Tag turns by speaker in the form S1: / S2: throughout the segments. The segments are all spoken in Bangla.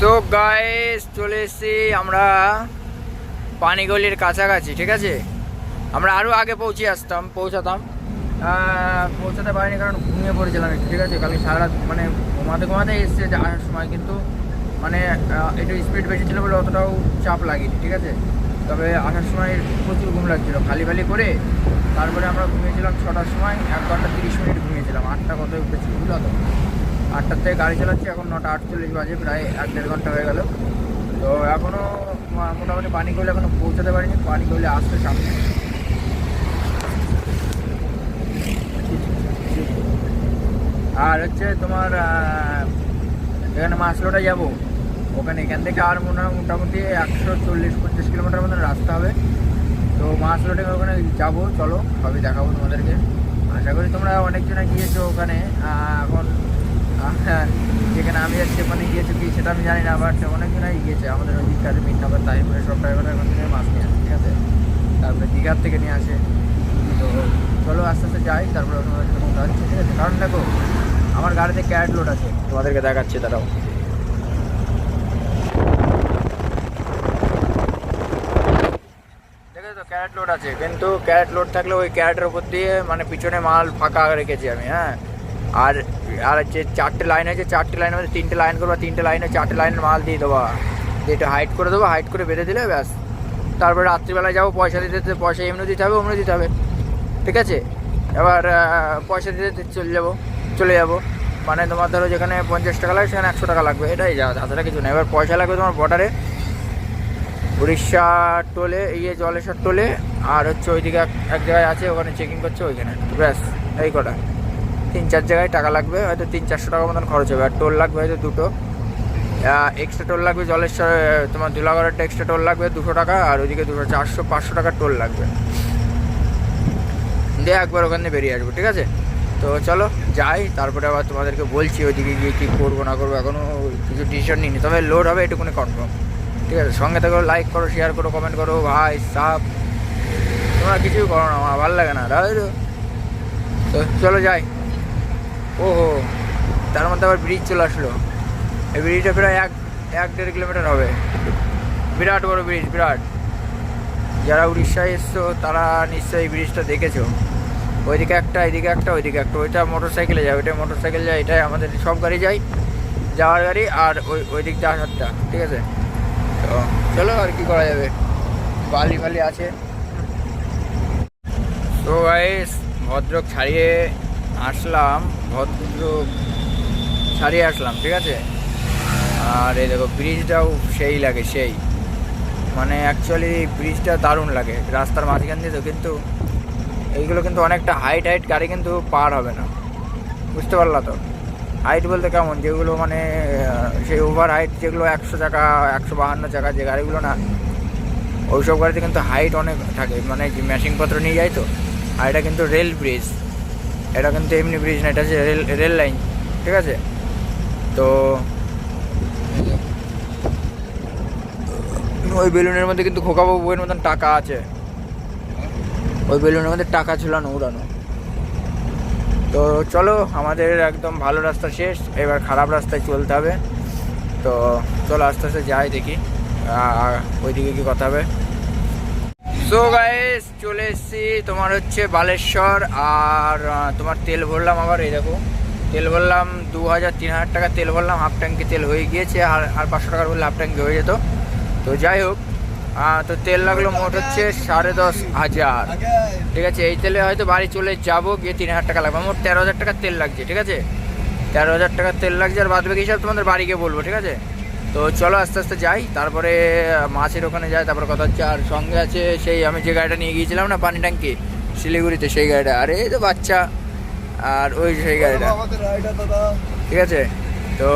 S1: সো গাইস চলে এসেছি আমরা পানিগলির কাছাকাছি, ঠিক আছে? আমরা আরও আগে পৌঁছে আসতাম, পৌঁছাতাম। পৌঁছাতে পারিনি কারণ ঘুমিয়ে পড়েছিলাম একটু, ঠিক আছে? কালকে সারা রাত মানে ঘুমাতে ঘুমাতে এসছে আসার সময়, কিন্তু মানে একটু স্পিড বেশি ছিল বলে অতটাও চাপ লাগেনি, ঠিক আছে? তবে আসার সময় প্রচুর ঘুম লাগছিল, খালি খালি করে তারপরে আমরা ঘুমিয়েছিলাম ছটার সময়, এক ঘণ্টা তিরিশ মিনিট ঘুমিয়েছিলাম, আটটা কত উঠেছি, বুঝলো তো? আটটার থেকে গাড়ি চালাচ্ছি, এখন নটা আটচল্লিশ বাজে, প্রায় এক দেড় ঘণ্টা হয়ে গেল। তো এখনও মোটামুটি পানি করলে এখনও পৌঁছাতে পারিনি, পানি করলে আসতে সামনে। আর হচ্ছে তোমার এখানে মাসলোটা যাব। ওখানে এখান থেকে আর মনে হয় মোটামুটি একশো চল্লিশ পঞ্চাশ কিলোমিটার মতন রাস্তা হবে। তো মাসলোটে ওখানে যাব, চলো, সবই দেখাবো তোমাদেরকে। আশা করি তোমরা অনেকজনে গিয়েছো ওখানে। এখন যেখানে আমি যাচ্ছি ওখানে গিয়েছো কি সেটা আমি জানি না বাট অনেকজনাই গিয়েছে। আমাদের ওই দিকটাতে মিননগর তাহিপুরে সব ড্রাইভাররা ওখান থেকে মাছ নিয়ে আসে, ঠিক আছে? তারপরে দীঘার থেকে নিয়ে আসে। তো চলো আস্তে আস্তে যাই, তারপরে কথা হচ্ছে ঠিক আছে? কারণ দেখো, আমার গাড়িতে ক্যারেট লোড আছে। তোমাদেরকে দেখাচ্ছে তারাও ক্যারেট লোড আছে। কিন্তু ক্যারেট লোড থাকলে ওই ক্যারেটের উপর দিয়ে মানে পিছনে মাল ফাঁকা রেখেছি আমি হ্যাঁ? আর আর যে চারটে লাইন আছে, চারটে লাইনের মধ্যে তিনটে লাইন করব, তিনটে লাইনে চারটে লাইনের মাল দিয়ে দেবো। দিয়ে এটা হাইট করে দেবো হাইট করে বেঁধে দিলে ব্যাস। তারপরে রাত্রিবেলায় যাব, পয়সা দিতে পয়সা এমনি দিতে হবে অমনি দিতে হবে। ঠিক আছে? এবার পয়সা দিতে চলে যাব চলে যাব। মানে তোমার ধরো যেখানে পঞ্চাশ টাকা লাগে সেখানে একশো টাকা লাগবে। এটাই যা তাছাড়া কিছু না এবার পয়সা লাগবে তোমার বর্ডারে উড়িষ্যা টোলে ইয়ে জলেশ্বর টোলে, আর হচ্ছে ওইদিকে এক জায়গায় আছে, ওখানে চেকিং করছে, ওইখানে। ব্যাস, এই কটা। তিন চার জায়গায় টাকা লাগবে, হয়তো তিন চারশো টাকা মতন খরচ হবে। আর টোল লাগবে হয়তো দুটো। এক্সট্রা টোল লাগবে জলেশ্বর তোমার ধুলাগড়েরটা এক্সট্রা টোল লাগবে দুশো টাকা, আর ওইদিকে দুশো চারশো, পাঁচশো টাকার টোল লাগবে। দিয়ে একবার ওখান বেরিয়ে আসব, ঠিক আছে? তো চলো, যাই, তারপরে আবার তোমাদেরকে বলছি ওইদিকে গিয়ে কী করব, না করব এখনও কিছু ডিসিশন নিইনি। তবে লোড হবে, এটুকুনি কনফার্ম ঠিক আছে? সঙ্গে থাকো লাইক করো শেয়ার করো কমেন্ট করো, ভাই, সাপ। তোমরা কিছুই করো না, আমার ভালো লাগে না তো চলো, যাই। ও হো তার মধ্যে আবার ব্রিজ চলে আসলো। এই ব্রিজটা প্রায় এক এক দেড় কিলোমিটার হবে। বিরাট বড় ব্রিজ বিরাট। যারা উড়িষ্যায় এসছো, তারা নিশ্চয়ই এই ব্রিজটা দেখেছ। ওইদিকে একটা, এদিকে একটা, ওইদিকে একটা। ওইটা মোটর সাইকেলে যায়, ওইটা মোটর সাইকেল যায়, এটাই আমাদের সব গাড়ি যায়, যাওয়ার গাড়ি আর ওই ওই দিক দিয়ে আসারটা ঠিক আছে? তো চলো আর কি করা যাবে। বালি ফালি আছে। তো গাইস ভদ্রক ছাড়িয়ে আসলাম ভদ্রক ছাড়িয়ে আসলাম, ঠিক আছে? আর এই দেখো ব্রিজটাও সেই লাগে, সেই। মানে অ্যাকচুয়ালি ব্রিজটা দারুণ লাগে, রাস্তার মাঝখান দিয়ে তো কিন্তু এইগুলো কিন্তু অনেকটা হাইট হাইট গাড়ি কিন্তু পার হবে না। বুঝতে পারলা তো? হাইট বলতে কেমন? যেগুলো মানে সেই ওভার হাইট যেগুলো একশো চাকা, একশো বাহান্ন চাকা যে গাড়িগুলো না, ওইসব গাড়িতে কিন্তু হাইট অনেক থাকে। মানে মেশিনপত্র নিয়ে যায় তো আর এটা কিন্তু রেল ব্রিজ এটা কিন্তু এমনি ব্রিজ না, এটা হচ্ছে রেল রেল লাইন ঠিক আছে? তো ওই বেলুনের মধ্যে কিন্তু খোকাবাবু বইয়ের মতন টাকা আছে। ওই বেলুনের মধ্যে টাকা ঝুলানো উড়ানো। তো চলো, আমাদের একদম ভালো রাস্তা শেষ, এবার খারাপ রাস্তায় চলতে হবে। তো চলো আস্তে আস্তে যাই দেখি ওইদিকে কি কথা হবে। সো গাইস চলে এসেছি। তোমার হচ্ছে বালেশ্বর আর তোমার তেল ভরলাম আবার, এই দেখো। তেল ভরলাম দু হাজার তিন হাজার টাকা তেল ভরলাম হাফ ট্যাঙ্কি তেল হয়ে গিয়েছে, আর আর পাঁচশো টাকার বললে হাফ ট্যাঙ্কি হয়ে যেত। তো যাই হোক তো তেল লাগল মোট হচ্ছে সাড়ে দশ হাজার। ঠিক আছে, এই তেলে হয়তো বাড়ি চলে যাব, গিয়ে তিন হাজার টাকা লাগবে। মোট তেরো হাজার টাকার তেল লাগছে, ঠিক আছে? তেরো হাজার টাকার তেল লাগছে, আর বাদ বাকি হিসাব তোমাদের বাড়ি গিয়ে বলব, ঠিক আছে? তো চলো আস্তে আস্তে যাই তারপরে মাছের ওখানে যাই তারপরে কথা হচ্ছে আর সঙ্গে আছে সেই আমি যে গাড়িটা নিয়ে গিয়েছিলাম না পানি ট্যাঙ্কি শিলিগুড়িতে সেই গাড়িটা আরে এই তো বাচ্চা আর ওই সেই গাড়িটা। ঠিক আছে? তো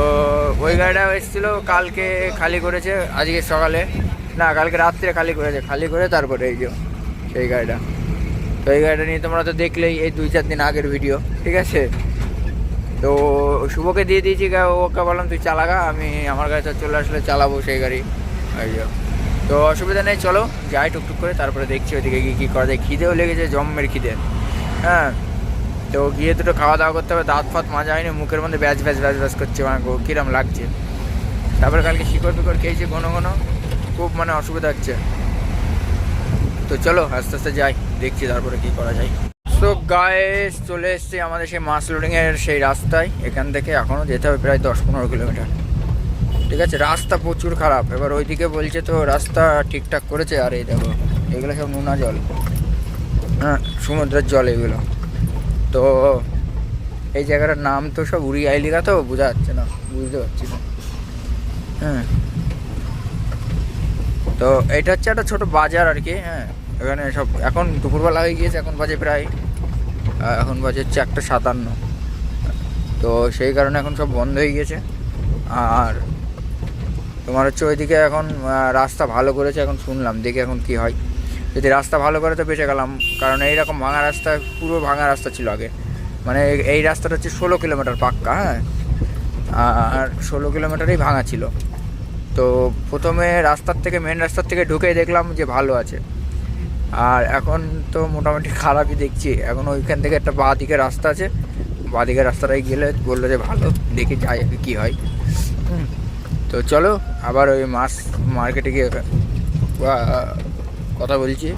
S1: ওই গাড়িটা এসেছিল কালকে খালি করেছে আজকে সকালে। না কালকে রাত্রে খালি করেছে খালি করে তারপরে এই যে সেই গাড়িটা। তো এই গাড়িটা নিয়ে তোমরা তো দেখলেই এই দুই চার দিন আগের ভিডিও ঠিক আছে? তো শুভকে দিয়ে দিয়েছি ওকে বললাম, তুই চালাগা, আমি আমার গাড়িতে চলে আসলে চালাবো সেই গাড়ি। তো অসুবিধা নেই, চলো, যাই টুকটুক করে, তারপরে দেখছি ওইদিকে গিয়ে কী করা যায়। খিদেও লেগেছে জম্মের খিদে। হ্যাঁ তো গিয়ে দুটো খাওয়া দাওয়া করতে হবে, দাঁত ফাত মাজা হয়নি, মুখের মধ্যে ব্যাচ ব্যাচ ব্যাচ ব্যাচ করছে মানে কিরম লাগছে। তারপরে কালকে শিকড় ফিকড় খেয়েছি ঘন কোনো খুব মানে অসুবিধা হচ্ছে। তো চলো, আস্তে আস্তে যাই, দেখছি তারপরে কী করা যায়। সো গায়ে চলে এসেছি আমাদের সেই মাছ লোডিংয়ের সেই রাস্তায়। এখান থেকে এখনও যেতে হবে প্রায় দশ পনেরো কিলোমিটার। ঠিক আছে? রাস্তা প্রচুর খারাপ। এবার ওইদিকে বলছে তো, রাস্তা ঠিকঠাক করেছে? আর এই দেখো, এগুলো সব নোনা জল। হ্যাঁ সমুদ্রের জল এগুলো। তো, এই জায়গাটার নাম তো সব উড়ি আইলিগা তো, বোঝা যাচ্ছে না, বুঝতে পারছি না। হ্যাঁ। তো, এটা হচ্ছে একটা ছোট বাজার আর কি হ্যাঁ। এখানে সব, এখন দুপুরবেলা হয়ে গিয়েছে, এখন বাজে প্রায় এখন বাজে হচ্ছে একটা সাতান্ন। তো সেই কারণে এখন সব বন্ধ হয়ে গিয়েছে। আর তোমার হচ্ছে ওইদিকে এখন রাস্তা ভালো করেছে এখন শুনলাম, দেখি এখন কি হয়। যদি রাস্তা ভালো করে তো বেঁচে গেলাম, কারণ এইরকম ভাঙা রাস্তা, পুরো ভাঙা রাস্তা ছিল আগে। মানে এই রাস্তাটা হচ্ছে ষোলো কিলোমিটার পাক্কা হ্যাঁ? আর ষোলো কিলোমিটারই ভাঙা ছিল। তো প্রথমে রাস্তার থেকে মেন রাস্তার থেকে ঢুকে দেখলাম যে ভালো আছে। আর এখন তো মোটামুটি খারাপই দেখছি। এখন ওইখান থেকে একটা বাঁ দিকে রাস্তা আছে। বাঁ দিকের রাস্তাটায় গেলে বলল যে ভালো, দেখি যাই আগে কী হয়। তো চলো, আবার ওই মাছ মার্কেটে গিয়ে কথা বলছি।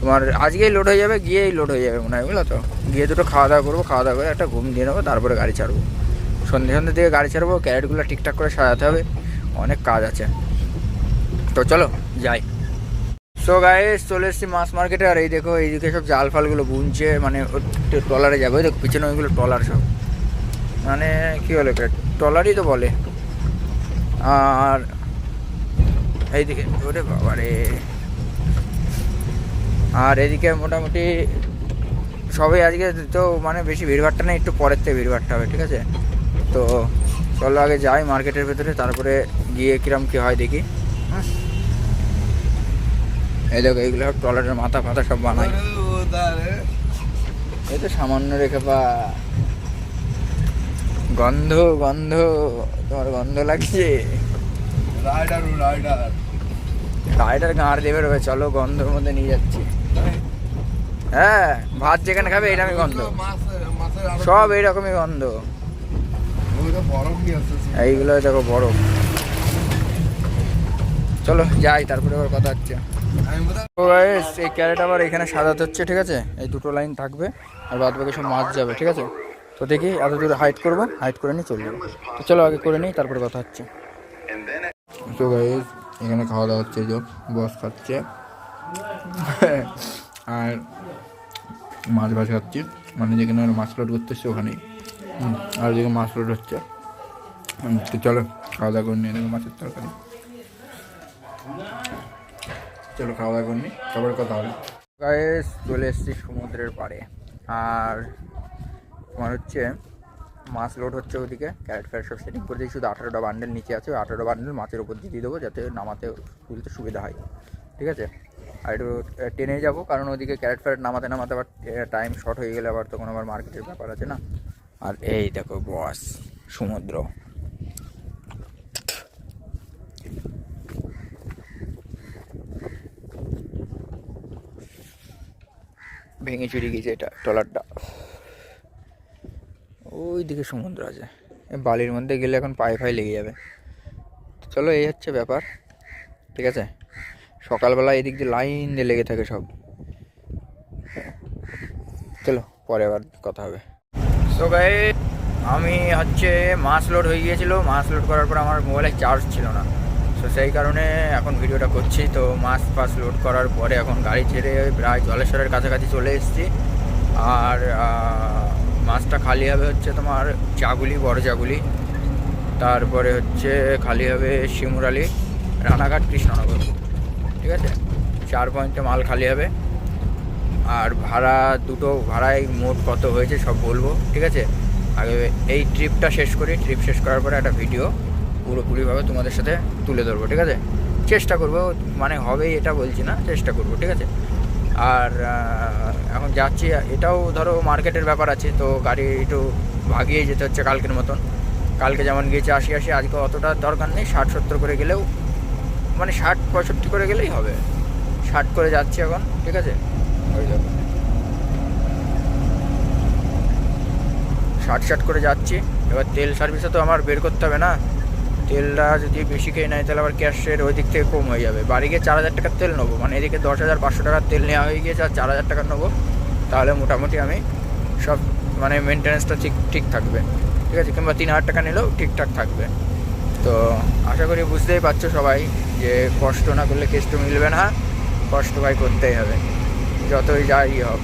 S1: তোমার আজকেই লোড হয়ে যাবে, গিয়েই লোড হয়ে যাবে মনে হয়, বুঝলো তো? গিয়ে দুটো খাওয়া দাওয়া করব খাওয়া দাওয়া করে একটা ঘুম দিয়ে নেব, তারপরে গাড়ি ছাড়বো। সন্ধ্যে সন্ধ্যে দিকে গাড়ি ছাড়বো ক্যারেটগুলো ঠিকঠাক করে সাজাতে হবে, অনেক কাজ আছে। তো চলো, যাই। সো গাইস চলে এসেছি মাছ মার্কেটে আর এই দেখো এইদিকে সব জাল ফালগুলো বুনছে মানে ট্রলারে যাবে দেখো, পিছনে ওইগুলো ট্রলার সব। মানে কী বলে ট্রলারই তো বলে। আর এইদিকে ওরে বাবারে আর এদিকে মোটামুটি সবাই আজকে তো মানে বেশি ভিড়ভাড়টা নেই, একটু পরের থেকে ভিড়ভাড়টা হবে, ঠিক আছে? তো চলো আগে যাই মার্কেটের ভেতরে, তারপরে গিয়ে কিরম কী হয় দেখি। এই দেখো এইগুলো সব ট্রলারের মাথা ফাথা সব বানাই। এই তো সামান্য রেখে পা। গন্ধ গন্ধ তোমার গন্ধ লাগছে?
S2: Rider rider.
S1: রাইডার গাঁড় দেবে রবে চলো গন্ধর মধ্যে নিয়ে যাচ্ছি। হ্যাঁ ভাত যেখানে খাবে এরকমই গন্ধ। সব এইরকমই গন্ধ।
S2: বরফ
S1: এইগুলো দেখো বড় চলো যাই তারপরে আবার কথা হচ্ছে। এই ক্যারেট আবার এখানে সাজাতে হচ্ছে, ঠিক আছে? এই দুটো লাইন থাকবে, আর বাদ বাকি সব মাছ যাবে, ঠিক আছে? তো দেখি এত দূরে হাইট করব হাইট করে নিয়ে চলে তো চলো আগে করে নিই, তারপরে কথা হচ্ছে। তো গাইস এখানে খাওয়া দাওয়া হচ্ছে যে বস খাচ্ছে। আর মাছ ভাজ খাচ্ছি মানে যেখানে মাছ লোড করতে এসছি ওখানেই আর যেখানে মাছ লোড হচ্ছে। তো চলো, খাওয়া দাওয়া করে নিয়ে মাছের তরকারি। চলো খাওয়া দাওয়া করে নিই তারপরে কথা হবে। গায়েস চলে এসেছি সমুদ্রের পাড়ে। আর তোমার হচ্ছে, মাছ লোড হচ্ছে ওদিকে। ক্যারেট ফ্যারেট সব সেটিং করে দিই শুধু আঠারোটা বান্ডেল নিচে আছে। ওই আঠারোটা বান্ডেল মাছের উপর দিয়ে দিয়ে দেবো যাতে নামাতে তুলতে সুবিধা হয়। ঠিক আছে? আর একটু টেনে যাব। কারণ ওদিকে ক্যারেট ফ্যারেট নামাতে নামাতে আবার টাইম শর্ট হয়ে গেলে আবার তখন আবার মার্কেটের ব্যাপার আছে না? আর এই দেখো বস সমুদ্র। ভেঙে চুরি গেছে এটা ট্রলারটা। ওই দিকে সমুদ্র আছে। বালির মধ্যে গেলে এখন পায়ে ফায়ে লেগে যাবে। চলো, এই হচ্ছে ব্যাপার, ঠিক আছে? সকালবেলা এদিক দিয়ে লাইন দিয়ে লেগে থাকে সব। চলো, পরে আবার কথা হবে। সো আমি হচ্ছে মাছ লোড হয়ে গিয়েছিল। মাছ লোড করার পর আমার মোবাইলে চার্জ ছিল না। তো সেই কারণে এখন ভিডিওটা করছি। তো মাছ ফাছ লোড করার পরে এখন গাড়ি ছেড়ে প্রায় জলেশ্বরের কাছাকাছি চলে এসেছি। আর মাছটা খালি হবে হচ্ছে তোমার চাগুলি বড় চাগুলি তারপরে হচ্ছে খালি হবে শিমুরালি, রানাঘাট, কৃষ্ণনগর। ঠিক আছে? চার পয়েন্টে মাল খালি হবে। আর ভাড়া দুটো, ভাড়ায় মোট কত হয়েছে সব বলব। ঠিক আছে? আগে এই ট্রিপটা শেষ করি। ট্রিপ শেষ করার পরে একটা ভিডিও পুরোপুরিভাবে তোমাদের সাথে তুলে ধরবো, ঠিক আছে? চেষ্টা করব মানে হবেই এটা বলছি না, চেষ্টা করব, ঠিক আছে? আর এখন যাচ্ছি, এটাও ধরো মার্কেটের ব্যাপার আছে, তো গাড়ি একটু ভাগিয়ে যেতে হচ্ছে কালকের মতন। কালকে যেমন গিয়েছে আশি আশি, আজকে অতটা দরকার নেই, ষাট সত্তর করে গেলেও মানে ষাট পঁয়ষট্টি করে গেলেই হবে। ষাট করে যাচ্ছি এখন, ঠিক আছে? ওই ষাট ষাট করে যাচ্ছি, এবার তেল সার্ভিসে তো আমার বের করতে হবে না। তেলটা যদি বেশি খেয়ে নেয়, তাহলে আবার ক্যাশের ওই দিক থেকে কম হয়ে যাবে। বাড়ি গিয়ে চার হাজার টাকার তেল নেব। মানে এদিকে দশ হাজার পাঁচশো টাকার তেল নেওয়া হয়ে গিয়েছে আর চার হাজার টাকার নেব, তাহলে মোটামুটি আমি সব মানে মেনটেন্যান্সটা ঠিক ঠিক থাকবে। ঠিক আছে? কিংবা তিন হাজার টাকা নিলেও ঠিকঠাক থাকবে। তো আশা করি বুঝতেই পারছ সবাই যে কষ্ট না করলে কেষ্ট মিলবে না, কষ্ট ভাই করতেই হবে। যতই যাই হোক।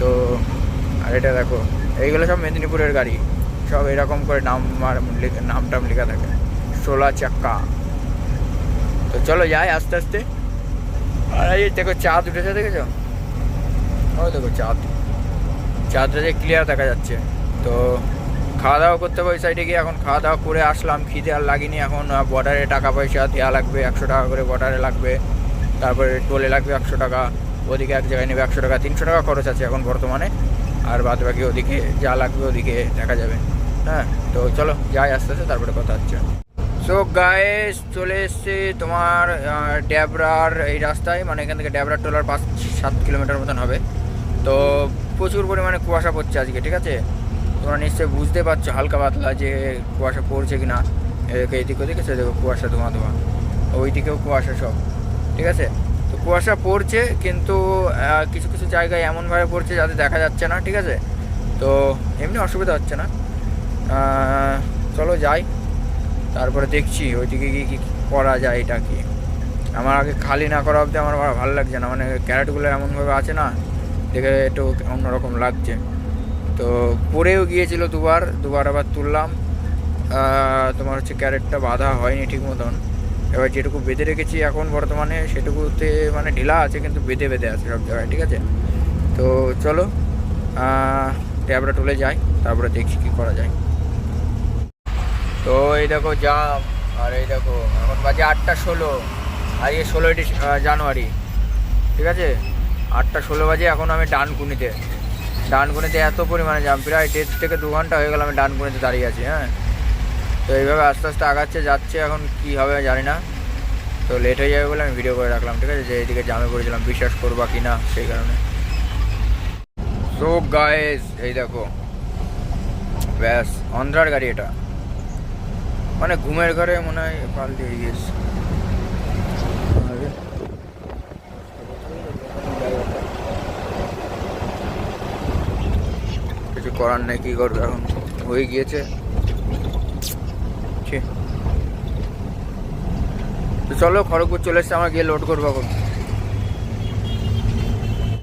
S1: তো আর এটা দেখো, এইগুলো সব মেদিনীপুরের গাড়ি। সব এরকম করে নাম নাম টাম লেখা থাকে। সোলা চাক্কা। তো চলো যাই আস্তে আস্তে। আর এই দেখো চাঁদ উঠেছে, দেখেছ? ও দেখো চাঁদ। চাঁদটা যে ক্লিয়ার দেখা যাচ্ছে। তো খাওয়া দাওয়া করতে হবে ওই সাইডে গিয়ে। এখন খাওয়া দাওয়া করে আসলাম। খিদে আর লাগিনি। এখন বর্ডারে টাকা পয়সা দেওয়া লাগবে, একশো টাকা করে বর্ডারে লাগবে। তারপরে টোলে লাগবে একশো টাকা। ওদিকে এক জায়গায় নেবে একশো টাকা, তিনশো টাকা খরচ আছে এখন বর্তমানে। আর বাদ বাকি ওদিকে যা লাগবে ওদিকে দেখা যাবে। হ্যাঁ তো চলো, যাই আস্তে আস্তে, তারপরে কথা হচ্ছে। সো গায়ে চলে এসছে তোমার ড্যাবরার এই রাস্তায় মানে এখান থেকে ড্যাবরার টোলার পাঁচ, সাত কিলোমিটার মতন হবে। তো প্রচুর পরিমাণে কুয়াশা পড়ছে আজকে, ঠিক আছে? তোমরা নিশ্চয়ই বুঝতে পারছ হালকা পাতলা যে কুয়াশা পড়ছে কি না এদিকে এদিক ওদিক আছে দেখো কুয়াশা ধোঁয়া ধোঁয়া। ওই দিকেও কুয়াশা সব, ঠিক আছে? তো কুয়াশা পড়ছে, কিন্তু কিছু কিছু জায়গায় এমনভাবে পড়ছে যাতে দেখা যাচ্ছে না, ঠিক আছে? তো এমনি অসুবিধা হচ্ছে না। চলো যাই। তারপরে দেখছি ওইদিকে গিয়ে কী করা যায় এটা কি। আমার আগে খালি না করা অবধি আমার ভালো লাগছে না। মানে ক্যারেটগুলো এমনভাবে আছে না, দেখে একটু অন্যরকম লাগছে। তো পড়েও গিয়েছিল দুবার দুবার আবার তুললাম। তোমার হচ্ছে ক্যারেটটা বাঁধা হয়নি ঠিক মতন। এবার যেটুকু বেঁধে রেখেছি এখন বর্তমানে সেটুকুতে মানে ঢিলা আছে, কিন্তু বেঁধে বেঁধে আছে সব জায়গায়, ঠিক আছে? তো চলো ট্যাবটা তুলে যাই, তারপরে দেখি কী করা যায়। তো এই দেখো জাম, আর এই দেখো, এখন বাজে আটটা ষোলো আজকে ষোলোই জানুয়ারি, ঠিক আছে? আটটা ষোলো বাজে, এখন আমি ডানকুনিতে ডানকুনিতে এত পরিমাণে জাম, প্রায় দেড় থেকে দু ঘণ্টা হয়ে গেল আমি ডানকুনিতে দাঁড়িয়ে আছি হ্যাঁ? তো এইভাবে আস্তে আস্তে আগাচ্ছে, যাচ্ছে, এখন কি হবে জানি না, তো লেট হয়ে যাবে বলে আমি ভিডিও করে রাখলাম, ঠিক আছে? যে এইদিকে জামে পড়েছিলাম, বিশ্বাস করবা কি না, সেই কারণে। সো গায়েস এই দেখো, ব্যাস অন্ধ্রার গাড়ি এটা। মানে ঘুমের ঘরে মনে হয় পাল্টে গিয়েছে। কিছু করার নেই, কি করবে এখন? হয়ে গিয়েছে। চলো খড়গপুর চলে এসছে, আমার গিয়ে লোড করব এখন।